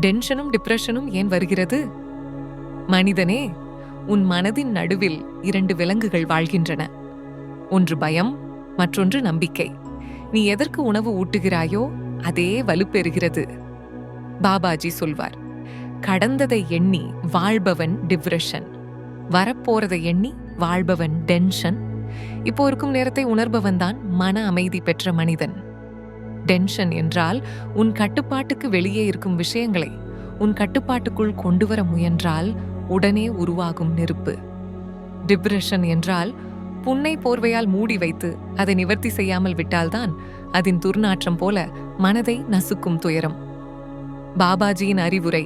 டென்ஷனும் டிப்ரெஷனும் ஏன் வருகிறது? மனிதனே உன் மனதின் நடுவில் இரண்டு விலங்குகள் வாழ்கின்றன. ஒன்று பயம் மற்றொன்று நம்பிக்கை. நீ எதற்கு உணவு ஊட்டுகிறாயோ அதே வலுப்பெறுகிறது பாபாஜி சொல்வார் கடந்ததை எண்ணி வாழ்பவன் டிப்ரெஷன் வரப்போறதை எண்ணி வாழ்பவன் டென்ஷன் இப்போ இருக்கும் நேரத்தை உணர்பவன் தான் மன அமைதி பெற்ற மனிதன். டென்ஷன் என்றால் உன் கட்டுப்பாட்டுக்கு வெளியே இருக்கும் விஷயங்களை உன் கட்டுப்பாட்டுக்குள் கொண்டு வர முயன்றால் உடனே உருவாகும் நெருப்பு. டிப்ரெஷன் என்றால் புன்னை போர்வையால் மூடி வைத்து அதை நிவர்த்தி செய்யாமல் விட்டால்தான் அதன் துர்நாற்றம் போல மனதை நசுக்கும் துயரம். பாபாஜியின் அறிவுரை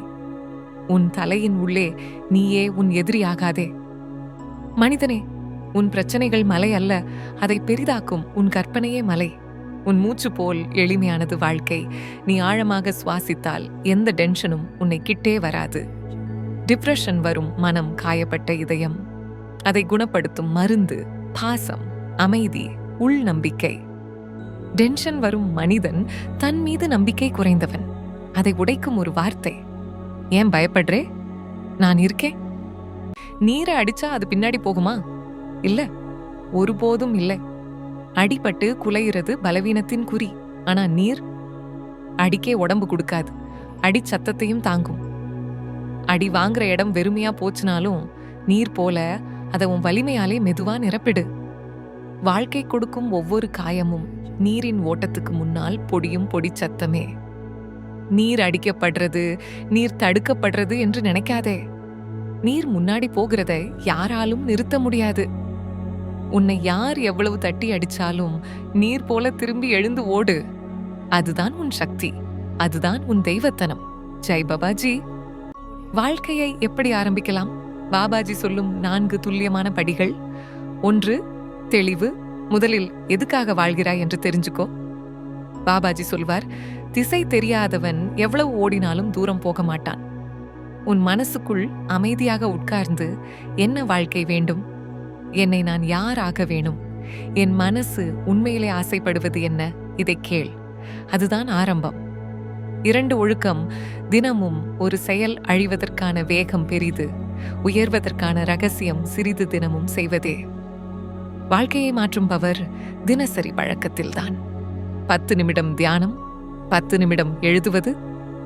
உன் தலையின் உள்ளே நீயே உன் எதிரியாகாதே மனிதனே உன் பிரச்சனைகள் மலை அல்ல அதை பெரிதாக்கும் உன் கற்பனையே மலை. உன் மூச்சு போல் எளிமையானது வாழ்க்கை. நீ ஆழமாக சுவாசித்தால் எந்த டென்ஷனும் உன்னை கிட்டே வராது. டிப்ரெஷன் வரும் மனம் காயப்பட்ட இதயம். அதை குணப்படுத்தும் மருந்து பாசம் அமைதி உள் நம்பிக்கை டென்ஷன் வரும் மனிதன் தன் மீது நம்பிக்கை குறைந்தவன். அதை உடைக்கும் ஒரு வார்த்தை. ஏன் பயப்படுறே? நான் இருக்கேன். நீரை அடிச்சா அது பின்னாடி போகுமா? இல்ல. ஒருபோதும் இல்லை. அடிபட்டு குலையிறது பலவீனத்தின் குறி. ஆனா நீர் அடிக்கே உடம்பு கொடுக்காது. அடி சத்தத்தையும் தாங்கும். அடி வாங்குற இடம் வெறுமையா போச்சுனாலும் நீர் போல அதை உன் வலிமையாலே மெதுவா நிரப்பிடு. வாழ்க்கை கொடுக்கும் ஒவ்வொரு காயமும் நீரின் ஓட்டத்துக்கு முன்னால் பொடியும் பொடி சத்தமே. நீர் அடிக்கப்படுறது நீர் தடுக்கப்படுறது என்று நினைக்காதே. நீர் முன்னாடி போகிறதை யாராலும் நிறுத்த முடியாது. உன்னை யார் எவ்வளவு தட்டி அடிச்சாலும் நீர் போல திரும்பி எழுந்து ஓடு. அதுதான் உன் சக்தி. அதுதான் உன் தெய்வத்தனம். ஜெய் பாபாஜி. வாழ்க்கையை எப்படி ஆரம்பிக்கலாம்? பாபாஜி சொல்லும் நான்கு துல்லியமான படிகள். ஒன்று தெளிவு. முதலில் எதுக்காக வாழ்கிறாய் என்று தெரிஞ்சுக்கோ. பாபாஜி சொல்வார் திசை தெரியாதவன் எவ்வளவு ஓடினாலும் தூரம் போக மாட்டான். உன் மனசுக்குள் அமைதியாக உட்கார்ந்து என்ன வாழ்க்கை வேண்டும்? என்னை நான் யார் ஆக வேணும்? என் மனசு உண்மையிலே ஆசைப்படுவது என்ன? இதை கேள். அதுதான் ஆரம்பம். இரண்டு ஒழுக்கம் தினமும் ஒரு செயல் அழிவதற்கான வேகம் பெரிது. உயர்வதற்கான ரகசியம் சிறிது தினமும் செய்வதே. வாழ்க்கையை மாற்றும் பவர் தினசரி பழக்கத்தில்தான். பத்து நிமிடம் தியானம் பத்து நிமிடம் எழுதுவது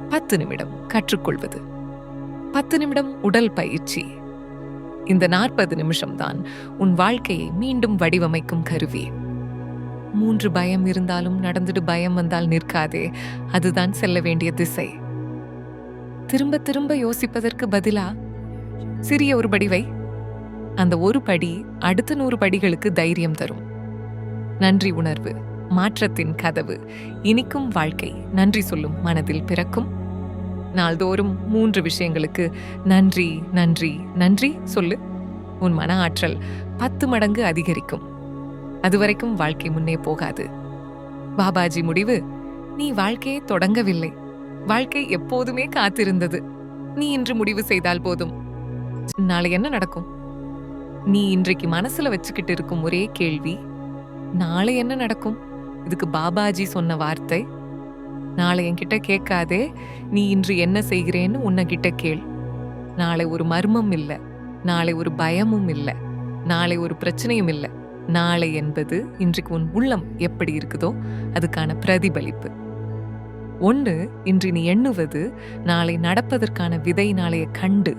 பத்து நிமிடம் கற்றுக்கொள்வது. பத்து நிமிடம் உடல் பயிற்சி. இந்த நாற்பது நிமிஷம்தான் உன் வாழ்க்கையை மீண்டும் வடிவமைக்கும் கருவி. மூன்று பயம் இருந்தாலும் நடந்துட்டு பயம் வந்தால் நிற்காதே. அதுதான் செல்ல வேண்டிய திசை. திரும்ப திரும்ப யோசிப்பதற்கு பதிலா சிறிய ஒரு படி வை. அந்த ஒரு படி அடுத்த நூறு படிகளுக்கு தைரியம் தரும். நன்றி உணர்வு மாற்றத்தின் கதவு. இனிக்கும் வாழ்க்கை நன்றி சொல்லும் மனதில் பிறக்கும். நாள்தோறும் மூன்று விஷயங்களுக்கு நன்றி நன்றி நன்றி சொல்லு. உன் மன ஆற்றல் பத்து மடங்கு அதிகரிக்கும். அதுவரைக்கும் வாழ்க்கை முன்னே போகாது. பாபாஜி முடிவு நீ வாழ்க்கையை தொடங்கவில்லை. வாழ்க்கை எப்போதுமே காத்திருந்தது. நீ இன்று முடிவு செய்தால் போதும். நாளை என்ன நடக்கும்? நீ இன்றைக்கு மனசுல வச்சுக்கிட்டு இருக்கும் ஒரே கேள்வி நாளை என்ன நடக்கும்? இதுக்கு பாபாஜி சொன்ன வார்த்தை நாளை என்கிட்ட கேட்காதே. நீ இன்று என்ன செய்கிறேன்னு உன்னகிட்ட கேள். நாளை ஒரு மர்மம் இல்லை. நாளை ஒரு பயமும் இல்லை. நாளை ஒரு பிரச்சனையும் இல்லை. நாளை என்பது இன்றைக்கு உன் உள்ளம் எப்படி இருக்குதோ அதுக்கான பிரதிபலிப்பு. ஒன்று இன்று நீ எண்ணுவது நாளை நடப்பதற்கான விதை நாளைய கண்டு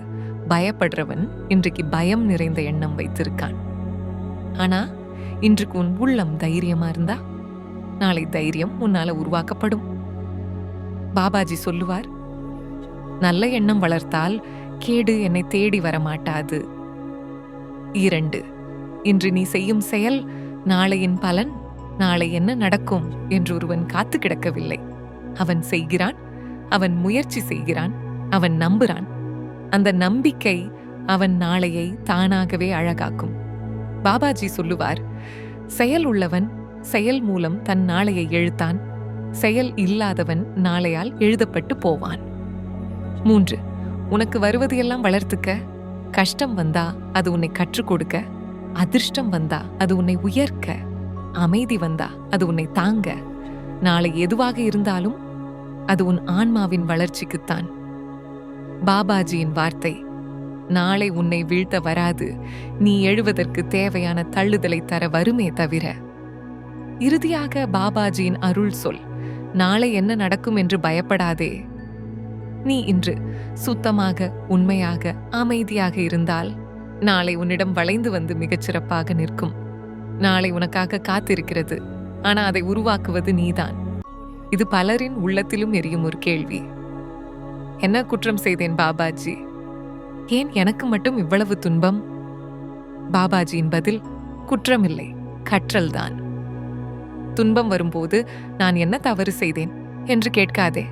பயப்படுறவன் இன்றைக்கு பயம் நிறைந்த எண்ணம் வைத்திருக்கான். ஆனா இன்றைக்கு உன் உள்ளம் தைரியமா இருந்தா? நாளை தைரியம் உன்னால உருவாக்கப்படும். பாபாஜி சொல்லுவார் நல்ல எண்ணம் வளர்த்தால் கேடு என்னை தேடி வர மாட்டாது இரண்டு இன்று நீ செய்யும் செயல் நாளையின் பலன் நாளை என்ன நடக்கும் என்று ஒருவன் காத்து கிடக்கவில்லை. அவன் செய்கிறான் அவன் முயற்சி செய்கிறான் அவன் நம்புறான். அந்த நம்பிக்கை அவன் நாளையை தானாகவே அழகாக்கும். பாபாஜி சொல்லுவார் செயல் உள்ளவன் செயல் மூலம் தன் நாளையை எழுத்தான். செயல் இல்லாதவன் நாளையால் எழுதப்பட்டு போவான். மூன்று உனக்கு வருவது எல்லாம் வளர்த்துக்க. கஷ்டம் வந்தா அது உன்னை கற்றுக் கொடுக்க. அதிர்ஷ்டம் வந்தா அது உன்னை உயர்க்க. அமைதி வந்தா அது உன்னை தாங்க. நாளை எதுவாக இருந்தாலும் அது உன் ஆன்மாவின் வளர்ச்சிக்குத்தான். பாபாஜியின் வார்த்தை நாளை உன்னை வீழ்த்த வராது. நீ எழுவதற்கு தேவையான தள்ளுதலை தர வருமே தவிர. இறுதியாக பாபாஜியின் அருள் சொல் நாளை என்ன நடக்கும் என்று பயப்படாதே. நீ இன்று சுத்தமாக உண்மையாக அமைதியாக இருந்தால் நாளை உன்னிடம் வளைந்து வந்து மிகச் சிறப்பாக நிற்கும். நாளை உனக்காக காத்திருக்கிறது ஆனா அதை உருவாக்குவது நீதான். இது பலரின் உள்ளத்திலும் எரியும் ஒரு கேள்வி. என்ன குற்றம் செய்தேன் பாபாஜி? ஏன் எனக்கு மட்டும் இவ்வளவு துன்பம்? பாபாஜியின் பதில் குற்றமில்லை கற்றல்தான். துன்பம் வரும்போது நான் என்ன தவறு செய்தேன் என்று கேட்காதே.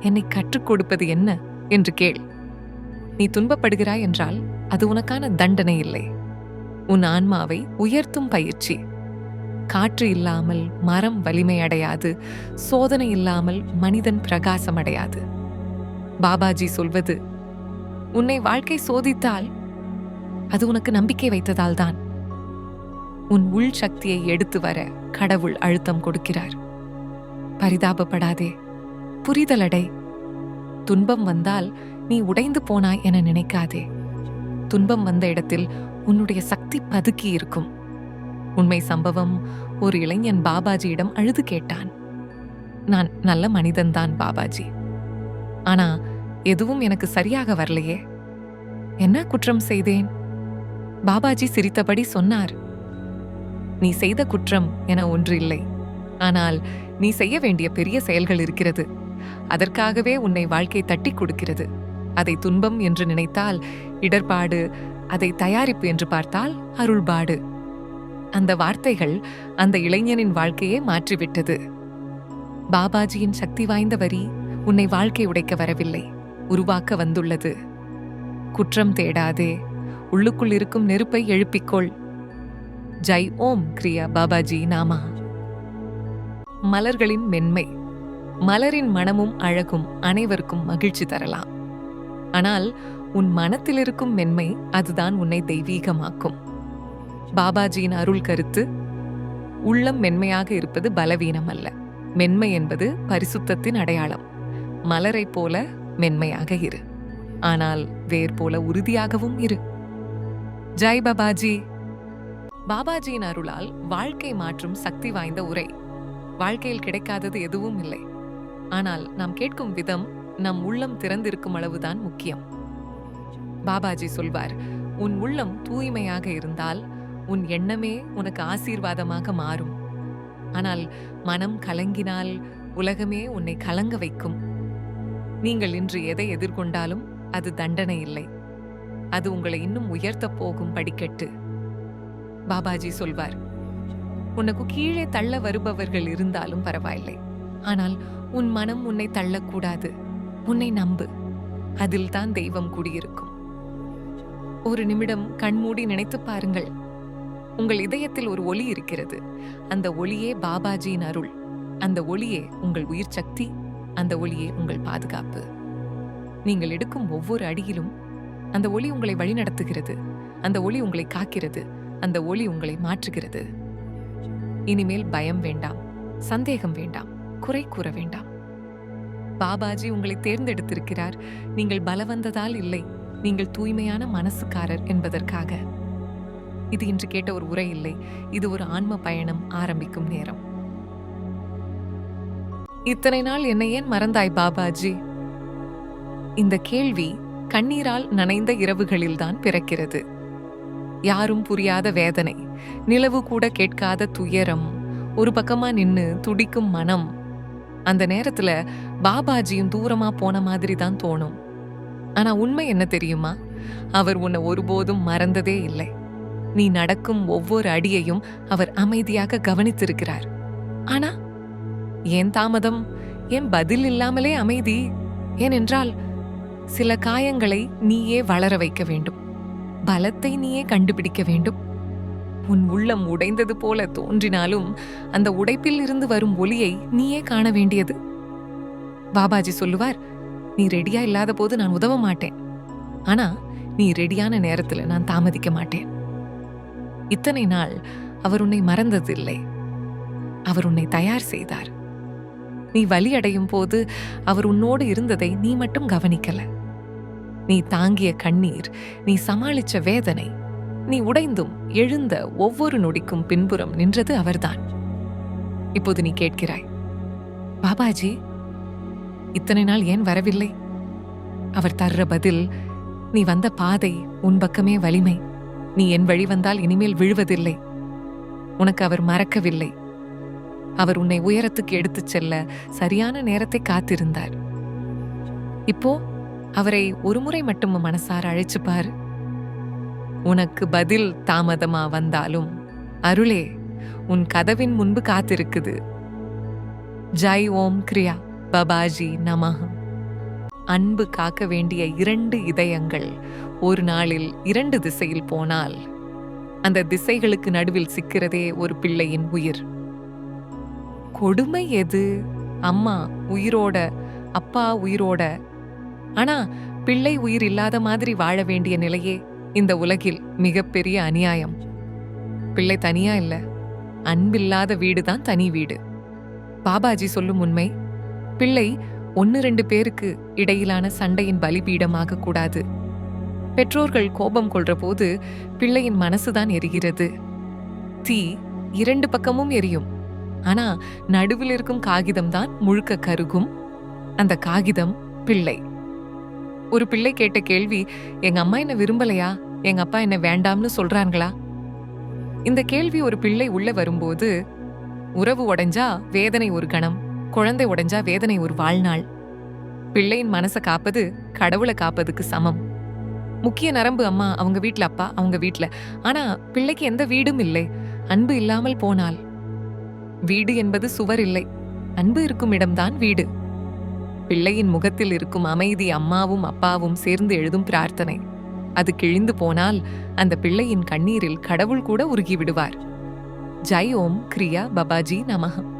என்னை கற்றுக் கொடுப்பது என்ன என்று கேள். நீ துன்பப்படுகிறாய் என்றால் அது உனக்கான தண்டனை இல்லை. உன் ஆன்மாவை உயர்த்தும் பயிற்சி. காற்று இல்லாமல் மரம் வலிமை அடையாது. சோதனை இல்லாமல் மனிதன் பிரகாசம் அடையாது. பாபாஜி சொல்வது உன்னை வாழ்க்கை சோதித்தால் அது உனக்கு நம்பிக்கை வைத்ததால் தான். உன் உள் சக்தியை எடுத்து வர கடவுள் அழுத்தம் கொடுக்கிறார். பரிதாபப்படாதே. புரிதலடை. துன்பம் வந்தால் நீ உடைந்து போனாய் என நினைக்காதே. துன்பம் வந்த இடத்தில் உன்னுடைய சக்தி பதுக்கி இருக்கும். உண்மை சம்பவம் ஒரு இளைஞன் பாபாஜியிடம் அழுது கேட்டான். நான் நல்ல மனிதன்தான் பாபாஜி. ஆனா எதுவும் எனக்கு சரியாக வரலையே. என்ன குற்றம் செய்தேன்? பாபாஜி சிரித்தபடி சொன்னார். நீ செய்த குற்றம் என ஒன்று இல்லை. ஆனால் நீ செய்ய வேண்டிய பெரிய செயல்கள் இருக்கிறது. அதற்காகவே உன்னை வாழ்க்கை தட்டி கொடுக்கிறது. அதை துன்பம் என்று நினைத்தால் இடர்பாடு அதை தயாரிப்பு என்று பார்த்தால் அருள்பாடு. அந்த வார்த்தைகள் அந்த இளைஞனின் வாழ்க்கையே மாற்றிவிட்டது. பாபாஜியின் சக்தி வாய்ந்த வரி உன்னை வாழ்க்கை உடைக்க வரவில்லை. உருவாக்க வந்துள்ளது. குற்றம் தேடாதே. உள்ளுக்குள் இருக்கும் நெருப்பை எழுப்பிக்கொள் ஜெய் ஓம் கிரியா பாபாஜி நாமா. மலர்களின் மென்மை. மலரின் மனமும் அழகும் அனைவருக்கும் மகிழ்ச்சி தரலாம். ஆனால் உன் மனத்தில் இருக்கும் மென்மை அதுதான் உன்னை தெய்வீகமாக்கும். பாபாஜியின் அருள் கருத்து உள்ளம் மென்மையாக இருப்பது பலவீனம் அல்ல. மென்மை என்பது பரிசுத்தத்தின் அடையாளம். மலரைப் போல மென்மையாக இரு. ஆனால் வேர் போல உறுதியாகவும் இரு. ஜெய் பாபாஜி. பாபாஜியின் அருளால் வாழ்க்கை மாற்றும் சக்தி வாய்ந்த உரை. வாழ்க்கையில் கிடைக்காதது எதுவும் இல்லை. ஆனால் நாம் கேட்கும் விதம் நம் உள்ளம் திறந்திருக்கும் அளவுதான் முக்கியம். பாபாஜி சொல்வார் உன் உள்ளம் தூய்மையாக இருந்தால் உன் எண்ணமே உனக்கு ஆசீர்வாதமாக மாறும். ஆனால் மனம் கலங்கினால் உலகமே உன்னை கலங்க வைக்கும். நீங்கள் இன்று எதை எதிர்கொண்டாலும் அது தண்டனை இல்லை. அது உங்களை இன்னும் உயர்த்தப் போகும் படிக்கட்டு. பாபாஜி சொல்வார் உனக்கு கீழே தள்ள வருபவர்கள் இருந்தாலும் பரவாயில்லை. ஆனால் உன் மனம் உன்னை தள்ளக்கூடாது. உன்னை நம்பு. அதில் தான் தெய்வம் கூடியிருக்கும். ஒரு நிமிடம் கண்மூடி நினைத்து பாருங்கள். உங்கள் இதயத்தில் ஒரு ஒளி இருக்கிறது. அந்த ஒளியே பாபாஜியின் அருள். அந்த ஒளியே உங்கள் உயிர் சக்தி. அந்த ஒளியே உங்கள் பாதுகாப்பு. நீங்கள் எடுக்கும் ஒவ்வொரு அடியிலும் அந்த ஒளி உங்களை வழிநடத்துகிறது. அந்த ஒளி உங்களை காக்கிறது. அந்த ஒளி உங்களை மாற்றுகிறது. இனிமேல் பயம் வேண்டாம் சந்தேகம் வேண்டாம் குறை கூற வேண்டாம். பாபாஜி உங்களை தேர்ந்தெடுத்திருக்கிறார். நீங்கள் பலவந்ததால் இல்லை நீங்கள் தூய்மையான மனசுக்காரர் என்பதற்காக. இது இன்று கேட்ட ஒரு உரை இல்லை இது ஒரு ஆன்ம பயணம் ஆரம்பிக்கும் நேரம். இத்தனை நாள் என்னை ஏன் மறந்தாய் பாபாஜி? இந்த கேள்வி கண்ணீரால் நனைந்த இரவுகளில்தான் பிறக்கிறது. யாரும் புரியாத வேதனை. நிலவு கூட கேட்காத துயரம். ஒரு பக்கமா நின்று துடிக்கும் மனம். அந்த நேரத்துல பாபாஜியும் தூரமா போன மாதிரி தான் தோணும். ஆனா உண்மை என்ன தெரியுமா? அவர் உன்னை ஒருபோதும் மறந்ததே இல்லை. நீ நடக்கும் ஒவ்வொரு அடியையும் அவர் அமைதியாக கவனித்திருக்கிறார். ஆனா ஏன் தாமதம்? ஏன் பதில் இல்லாமலே அமைதி? ஏனென்றால் சில காயங்களை நீயே வளர வைக்க வேண்டும். பலத்தை நீயே கண்டுபிடிக்க வேண்டும். உன் உள்ளம் உடைந்தது போல தோன்றினாலும் அந்த உடைப்பில் இருந்து வரும் ஒளியை நீயே காண வேண்டியது. பாபாஜி சொல்லுவார் நீ ரெடியா இல்லாத போது நான் உதவ மாட்டேன். ஆனா நீ ரெடியான நேரத்துல நான் தாமதிக்க மாட்டேன். இத்தனை நாள் அவர் உன்னை மறந்ததில்லை. அவர் உன்னை தயார் செய்தார். நீ வலி அடையும் போது அவர் உன்னோடு இருந்ததை நீ மட்டும் கவனிக்கலை. நீ தாங்கிய கண்ணீர் நீ சமாளிச்ச வேதனை நீ உடைந்தும் எழுந்த ஒவ்வொரு நொடிக்கும் பின்புறம் நின்றது அவர்தான். இப்போது நீ கேட்கிறாய் பாபாஜி இத்தனை நாள் ஏன் வரவில்லை? அவர் தர்ற பதில் நீ வந்த பாதை உன் பக்கமே வலிமை. நீ என் வழி வந்தால் இனிமேல் விழுவதில்லை. உனக்கு அவர் மறக்கவில்லை. அவர் உன்னை உயரத்துக்கு எடுத்துச் செல்ல சரியான நேரத்தை காத்திருந்தார். இப்போ அவரை ஒருமுறை மட்டும் மனசார அழைச்சு பாரு உனக்கு பதில் தாமதமா வந்தாலும் அருளே உன் கதவின் முன்பு காத்திருக்குது. ஜெய் ஓம் கிரியா பபாஜி நமஹம் அன்பு காக்க வேண்டிய இரண்டு இதயங்கள் ஒரு நாளில் இரண்டு திசையில் போனால் அந்த திசைகளுக்கு நடுவில் சிக்கிறதே ஒரு பிள்ளையின் உயிர். கொடுமை எது? அம்மா உயிரோட அப்பா உயிரோட ஆனா பிள்ளை உயிர் இல்லாத மாதிரி வாழ வேண்டிய நிலையே இந்த உலகில் மிகப்பெரிய அநியாயம். பிள்ளை தனியா இல்ல அன்பில்லாத வீடுதான் தனி வீடு. பாபாஜி சொல்லும் உண்மை பிள்ளை ஒன்னு ரெண்டு பேருக்கு இடையிலான சண்டையின் பலிபீடமாக கூடாது. பெற்றோர்கள் கோபம் கொள்ற போது பிள்ளையின் மனசுதான் எரிகிறது. தீ இரண்டு பக்கமும் எரியும். ஆனா நடுவில் இருக்கும் காகிதம் தான் முழுக்க கருகும். அந்த காகிதம் பிள்ளை. ஒரு பிள்ளை கேட்ட கேள்வி எங்க அம்மா என்ன விரும்பலையா? எங்க அப்பா என்ன வேண்டாம்னு சொல்றாங்களா? இந்த கேள்வி ஒரு பிள்ளை உள்ள வரும்போது உறவு உடைஞ்சா வேதனை ஒரு கணம் குழந்தை உடைஞ்சா வேதனை ஒரு வாழ்நாள். பிள்ளையின் மனசை காப்பது கடவுளை காப்பதுக்கு சமம். முக்கிய நரம்பு அம்மா அவங்க வீட்டில் அப்பா அவங்க வீட்டில் ஆனால் பிள்ளைக்கு எந்த வீடும் இல்லை. அன்பு இல்லாமல் போனால். வீடு என்பது சுவர் இல்லை. அன்பு இருக்கும் இடம்தான் வீடு. பிள்ளையின் முகத்தில் இருக்கும் அமைதி அம்மாவும் அப்பாவும் சேர்ந்து எழுதும் பிரார்த்தனை. அது கிழிந்து போனால் அந்த பிள்ளையின் கண்ணீரில் கடவுள் கூட உருகிவிடுவார் ஜை ஜெய் ஓம் கிரியா பபாஜி நமகம்